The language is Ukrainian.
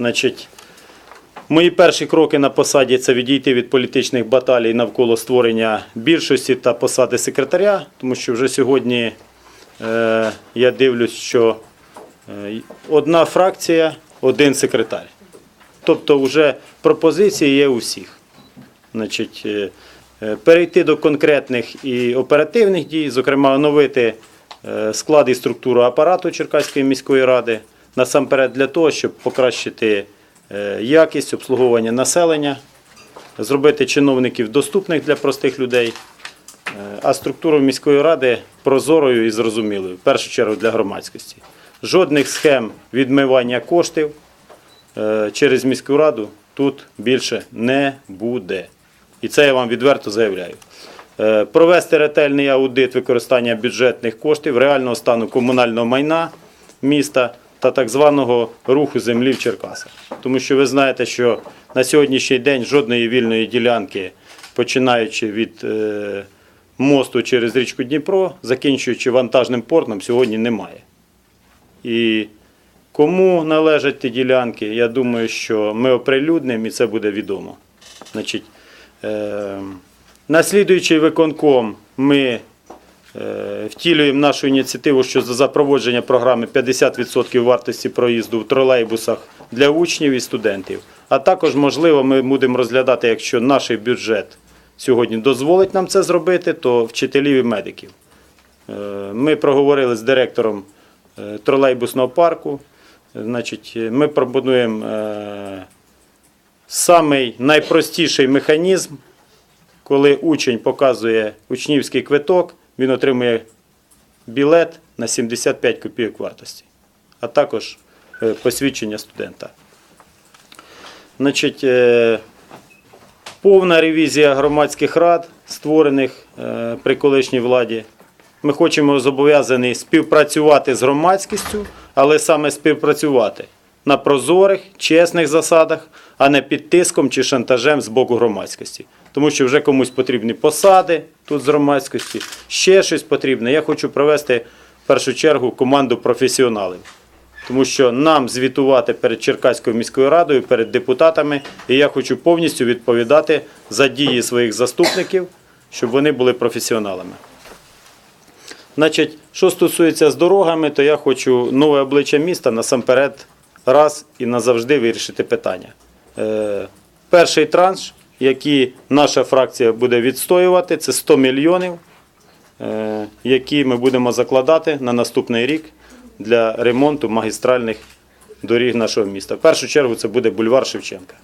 Значить, мої перші кроки на посаді це відійти від політичних баталій навколо створення більшості та посади секретаря, тому що вже сьогодні е, я дивлюсь, що е, одна фракція, один секретар. Тобто вже пропозиції є у всіх. Значить, е, е, перейти до конкретних і оперативних дій, зокрема, оновити склад і структуру апарату Черкаської міської ради, насамперед для того, щоб покращити е, якість обслуговування населення, зробити чиновників доступних для простих людей, е, а структуру міської ради прозорою і зрозумілою, в першу чергу для громадськості. Жодних схем відмивання коштів е, через міську раду тут більше не буде. І це я вам відверто заявляю. Провести ретельний аудит використання бюджетних коштів, реального стану комунального майна міста та так званого руху землі в Черкасах. Тому що ви знаєте, що на сьогоднішній день жодної вільної ділянки, починаючи від е, мосту через річку Дніпро, закінчуючи вантажним портом, сьогодні немає. І кому належать ті ділянки, я думаю, що ми оприлюднимо і це буде відомо. Значить, е, наслідуючий виконком ми втілюємо нашу ініціативу щодо запровадження програми 50% вартості проїзду в тролейбусах для учнів і студентів. А також, можливо, ми будемо розглядати, якщо наш бюджет сьогодні дозволить нам це зробити, то вчителів і медиків. Е, Ми проговорили з директором е, тролейбусного парку. Значить, е, ми пропонуємо е, самий найпростіший механізм, коли учень показує учнівський квиток, він отримує білет на 75 копійок вартості, а також е, посвідчення студента. Значить, е, повна ревізія громадських рад, створених е, при колишній владі. Ми хочемо зобов'язані співпрацювати з громадськістю, але саме співпрацювати на прозорих, чесних засадах, а не під тиском чи шантажем з боку громадськості. Тому що вже комусь потрібні посади тут з громадськості, ще щось потрібне. Я хочу провести в першу чергу команду професіоналів. Тому що нам звітувати перед Черкаською міською радою, перед депутатами, і я хочу повністю відповідати за дії своїх заступників, щоб вони були професіоналами. Значить, що стосується з дорогами, то я хочу нове обличчя міста насамперед раз і назавжди вирішити питання. Е, перший транш, який наша фракція буде відстоювати, це 100 мільйонів, е, які ми будемо закладати на наступний рік для ремонту магістральних доріг нашого міста. В першу чергу це буде бульвар Шевченка.